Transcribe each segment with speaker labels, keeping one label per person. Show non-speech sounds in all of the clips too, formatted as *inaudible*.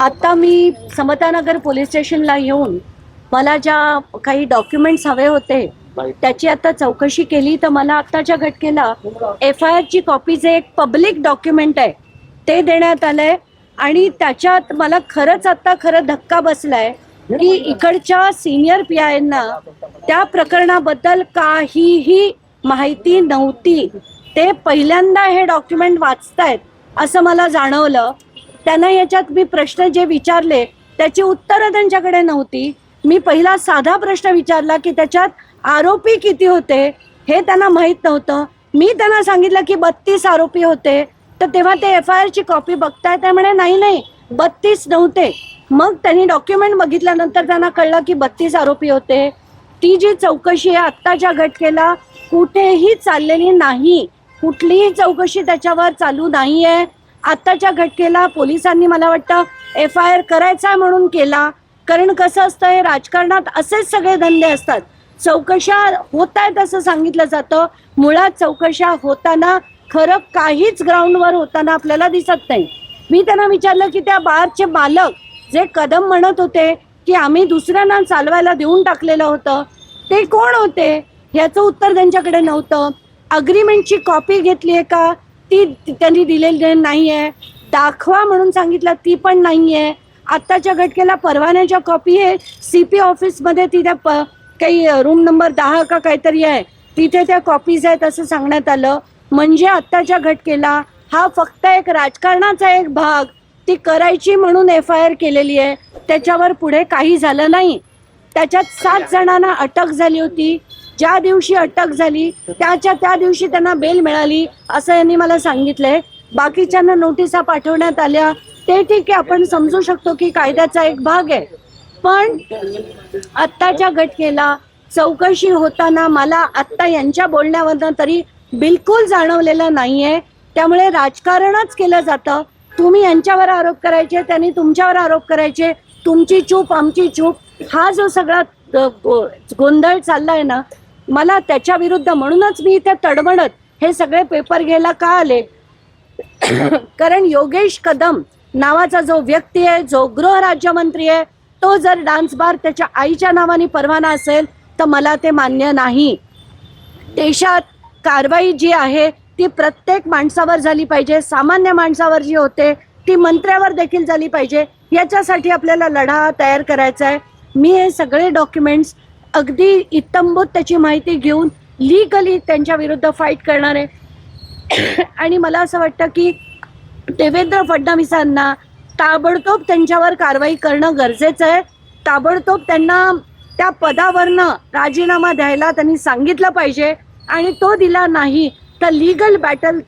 Speaker 1: आत्ता मी समतानगर पोलीस स्टेशनला येऊन मला ज्या काही डॉक्युमेंट्स हवे होते त्याची आता चौकशी केली तर मला आत्ताच्या घटनेला एफ आय आरची कॉपी जे एक पब्लिक डॉक्युमेंट आहे ते देण्यात आलंय आणि त्याच्यात मला खरंच आता खरं धक्का बसलाय की इकडच्या सिनियर पी आयना त्या प्रकरणाबद्दल काहीही माहिती नव्हती. ते पहिल्यांदा हे डॉक्युमेंट वाचतायत असं मला जाणवलं. त्यांना याच्यात मी प्रश्न जे विचारले त्याची उत्तरं त्यांच्याकडे नव्हती. मी पहिला साधा प्रश्न विचारला की त्याच्यात आरोपी किती होते हे त्यांना माहीत नव्हतं. मी त्यांना सांगितलं की बत्तीस आरोपी होते. तर तेव्हा ते एफ आय आरची कॉपी बघताय ते म्हणे नाही नाही बत्तीस नव्हते. मग त्यांनी डॉक्युमेंट बघितल्यानंतर त्यांना कळलं की बत्तीस आरोपी होते. ती जी चौकशी आहे आत्ताच्या घटकेला कुठेही चाललेली नाही कुठलीही चौकशी त्याच्यावर चालू नाही आहे आत्ताच्या घटकेला पोलिसांनी मला वाटतं एफ आय आर करायचा म्हणून केला. कारण कसं असतं हे राजकारणात असेच सगळे धंदे असतात. चौकशा होत आहेत असं सांगितलं जातं. मुळात चौकशा होताना खरं काहीच ग्राउंडवर होताना आपल्याला दिसत नाही. मी त्यांना विचारलं की त्या बारचे बालक जे कदम म्हणत होते की आम्ही दुसऱ्यांना चालवायला देऊन टाकलेलं होतं ते कोण होते? ह्याचं उत्तर त्यांच्याकडे नव्हतं. अग्रीमेंटची कॉपी घेतली आहे का? ती त्यांनी दिलेली नाही आहे दाखवा म्हणून सांगितलं ती पण नाही आहे आत्ताच्या घटकेला परवान्याच्या कॉपी आहे सी पी ऑफिसमध्ये तिथे प काही रूम नंबर दहा का काहीतरी आहे. तिथे त्या कॉपीज आहेत असं सांगण्यात आलं. म्हणजे आत्ताच्या घटकेला हा फक्त एक राजकारणाचा एक भाग. ती करायची म्हणून एफ आय आर केलेली आहे. त्याच्यावर पुढे काही झालं नाही. त्याच्यात सात जणांना अटक झाली होती. ज्या दिवशी अटक झाली त्याच्या त्या दिवशी त्यांना बेल मिळाली असं यांनी मला सांगितलंय. बाकीच्यांना नोटिसा पाठवण्यात आल्या. ते ठीक आहे आपण समजू शकतो की कायद्याचा एक भाग आहे. पण आत्ताच्या घटनेला चौकशी होताना मला आत्ता यांच्या बोलण्यावरनं तरी बिलकुल जाणवलेलं नाहीये. त्यामुळे राजकारणच केलं जातं. तुम्ही यांच्यावर आरोप करायचे त्यांनी तुमच्यावर आरोप करायचे. तुमची चूप आमची चूप हा जो सगळा गोंधळ चाललाय ना मला त्याच्या विरुद्ध म्हणूनच मी इथे तडमडत हे सगळे पेपर घ्यायला का आले? *coughs* कारण योगेश कदम नावाचा जो व्यक्ती आहे जो गृहराज्यमंत्री आहे तो जर डान्स बार त्याच्या आईच्या नावाने परवाना असेल तर मला ते मान्य नाही. देशात कारवाई जी आहे ती प्रत्येक माणसावर झाली पाहिजे सामान्य माणसावर जी होते ती मंत्र्यावर देखील झाली पाहिजे याच्यासाठी आपल्याला लढा तयार करायचा आहे. मी हे सगळे डॉक्युमेंट्स अगदी इत्तंभूत त्याची माहिती घेऊन लिगली त्यांच्या विरुद्ध फाईट करणार आहे. *clears throat* आणि मला असं वाटतं की देवेंद्र फडणवीसांना ताबडतोब त्यांच्यावर कारवाई करणं गरजेचं आहे. ताबडतोब त्यांना त्या पदावरनं राजीनामा द्यायला त्यांनी सांगितलं पाहिजे. आणि तो दिला नाही तर लिगल बॅटल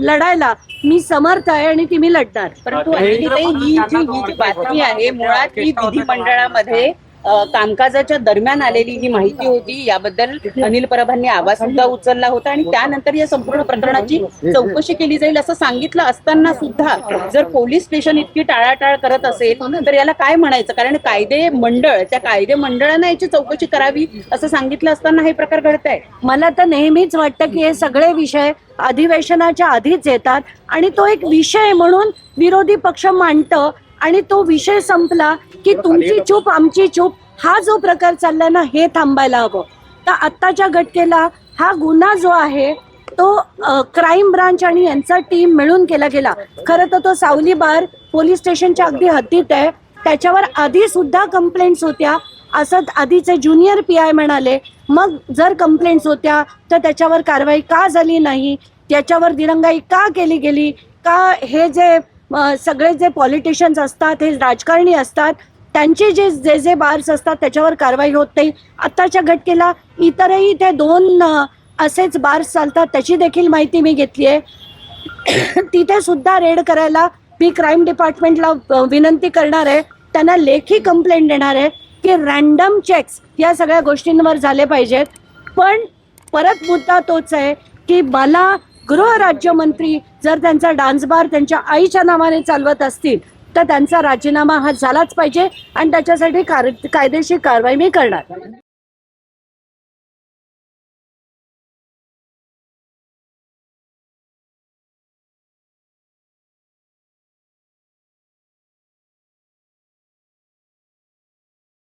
Speaker 1: लढायला मी समर्थ आहे आणि ती मी लढणार.
Speaker 2: परंतु ही जी ही जी बातमी आहे मुळात ही विधिमंडळामध्ये कामकाजाच्या दरम्यान आलेली ही माहिती होती. याबद्दल अनिल परबांनी आवाज सुद्धा उचलला होता आणि त्यानंतर या संपूर्ण प्रकरणाची चौकशी केली जाईल असं सांगितलं असताना सुद्धा जर पोलीस स्टेशन इतकी टाळाटाळ करत असेल तर याला काय म्हणायचं? कारण कायदे मंडळ त्या कायदे मंडळानं याची चौकशी करावी असं सांगितलं असताना हे प्रकार घडत आहे
Speaker 1: मला तर नेहमीच वाटतं की हे सगळे विषय अधिवेशनाच्या आधीच येतात आणि तो एक विषय म्हणून विरोधी पक्ष मांडतं आणि तो विषय संपला की तुमची चूप आमची चूप हा जो प्रकार चाललाय ना हे थांबायला हवं. तर आत्ताच्या घटनेला हा गुन्हा जो आहे तो क्राईम ब्रांच आणि यांचा टीम मिळून केला गेला. खरं तर तो सावली बार पोलीस स्टेशनच्या अगदी हद्दीत आहे. त्याच्यावर आधी सुद्धा कंप्लेंट्स होत्या. असं आधीचे ज्युनियर पी आय म्हणाले. मग जर कंप्लेंट्स होत्या तर त्याच्यावर कारवाई का झाली नाही? त्याच्यावर दिरंगाई का केली गेली? का हे जे सगळे जे पॉलिटिशियन्स असतात हे राजकारणी असतात त्यांचे जे जे जे बार्स असतात त्याच्यावर कारवाई होत नाही. आत्ताच्या घटकेला इतरही ते दोन असेच बार्स चालतात त्याची देखील माहिती मी घेतली आहे. *clears throat* तिथे सुद्धा रेड करायला मी क्राईम डिपार्टमेंटला विनंती करणार आहे. त्यांना लेखी कंप्लेंट देणार आहे की रॅन्डम चेक्स या सगळ्या गोष्टींवर झाले पाहिजेत. पण परत मुद्दा तोच आहे की मला गृहराज्यमंत्री जर त्यांचा डान्स बार त्यांच्या आईच्या नावाने चालवत असतील तर त्यांचा राजीनामा हा झालाच पाहिजे आणि त्याच्यासाठी कार कायदेशीर कारवाई मी करणार.